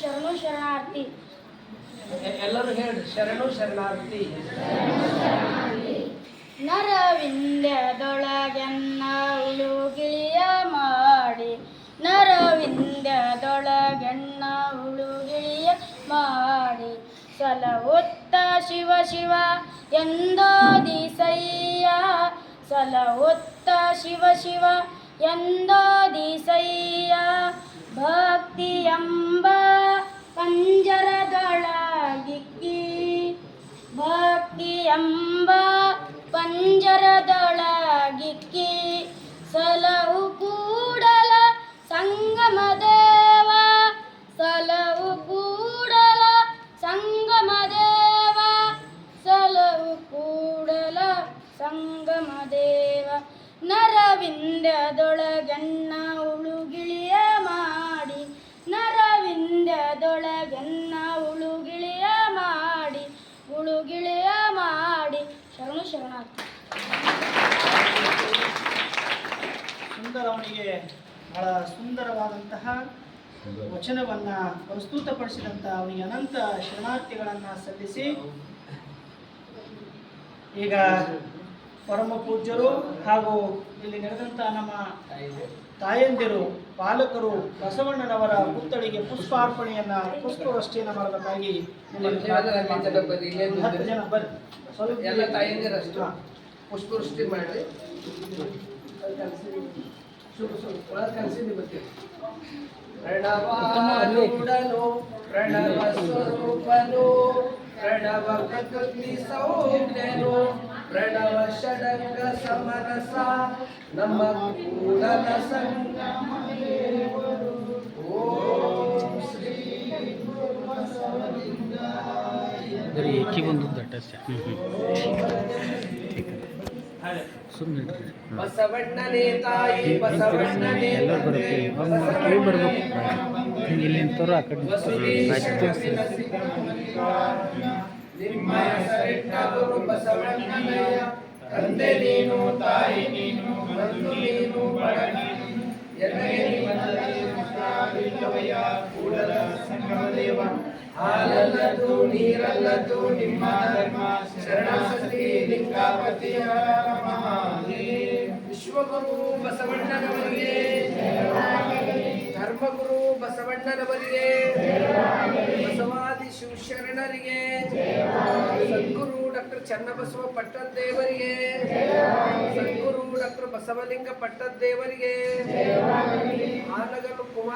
ಶರಣು ಶರಣಾರ್ಥಿ. ಎಲ್ಲರೂ ಹೇಳಿ ಶರಣು ಶರಣಾರ್ಥಿ. ನರವಿಂದ್ಯದೊಳಗೆನ್ನ ಉಳುಗಿಳಿಯ ಮಾಡಿ. ನರವಿಂದ್ಯದೊಳಗೆನ್ನ ಉಳುಗಿಳಿಯ ಮಾಡಿ. ಸಲವುತ್ತ ಶಿವ ಶಿವ ಎಂದೋ ದಿಸಯ್ಯ. ಸಲವುತ್ತ ಶಿವ ಶಿವ ಎಂದೋ ದಿಸಯ್ಯ. ಭಕ್ತಿ ಎಂಬ ಪಂಜರದೊಳಗಿಕ್ಕಿ, ಭಕ್ತಿ ಎಂಬ ಪಂಜರದೊಳಗಿಕ್ಕಿ, ಸಲವು ಕೂಡಲ ಸಂಗಮ ದೇವ, ಸಲವು ಕೂಡಲ ಸಂಗಮ ದೇವ, ಸಲವು ಕೂಡಲ ಸಂಗಮ ದೇವ. ಶರಣು ಶರಣಾರ್ಥಿ ಸುಂದರವನಿಗೆ ಬಹಳ ಸುಂದರವಾದಂತಹ ವಚನವನ್ನ ಪ್ರಸ್ತುತಪಡಿಸಿದಂತಹ ಅವನಿಗೆ ಅನಂತ ಶರಣಾರ್ಥಿಗಳನ್ನ ಸಲ್ಲಿಸಿ ಈಗ ಪರಮ ಪೂಜ್ಯರು ಹಾಗೂ ಇಲ್ಲಿ ನಡೆದಂಥ ನಮ್ಮ ತಾಯಂದಿರು ಪಾಲಕರು ಬಸವಣ್ಣನವರ ಪುತ್ಥಳಿಗೆ ಪುಷ್ಪಾರ್ಪಣೆಯನ್ನ ಪುಷ್ಪವೃಷ್ಟಿಯನ್ನು ಹತ್ತು ಜನ ಬರ್ರಿ. ಸ್ವಲ್ಪ ಎಲ್ಲ ತಾಯಂದಿರಷ್ಟು. ಪುಷ್ಪವೃಷ್ಟಿ ಮಾಡಿ ಪ್ರಣವ ಸ್ವರೂಪನು ಪ್ರಣವ ಪ್ರಕೃತಿ ಸೌಜ್ಞನು ಪ್ರಣವ ಷಡಂಗ ಸಮರಸ ನಮ್ಮ ಕೂಡಲ. ಓಂ ಶ್ರೀ ಸುಮ್ಮನೆ ಬಸವಣ್ಣನೇ ತಾಯಿ ಬಸವಣ್ಣನೇ ಎಲ್ಲರೂ ಬರ್ತೀವಿ ಒಂದು ಗುರು ಬಸವಣ್ಣನಯ್ಯ ತಂದೆ ನೀನು ತಾಯಿ ನೀನು ಬಂಧು ನೀನು ನಿಮ್ಮಲ್ಲವಯ್ಯ ಕೂಡಲ ಸಂಗಮದೇವ ಹಾಲಲ್ಲದ್ದು ಹಾಲಲ್ಲದು ನೀರಲ್ಲದು ನಿಮ್ಮ ಧರ್ಮ ಶರಣಾಸತಿ ಲಿಂಗಾಪತಿಯ ವಿಶ್ವಗುರು ಬಸವಣ್ಣನವರಿಗೆ ಧರ್ಮಗುರು ಬಸವಣ್ಣನವರಿಗೆ. ಬಸವಾದಿ ಶಿವಶರಣರಿಗೆ ಸದ್ಗುರು ಡಾಕ್ಟರ್ ಚನ್ನಬಸವ ಪಟ್ಟದ್ದೇವರಿಗೆ ಸದ್ಗುರು ಡಾಕ್ಟರ್ ಬಸವಲಿಂಗ ಪಟ್ಟದ್ದೇವರಿಗೆ ಆನಗಲು ಕುಮಾರ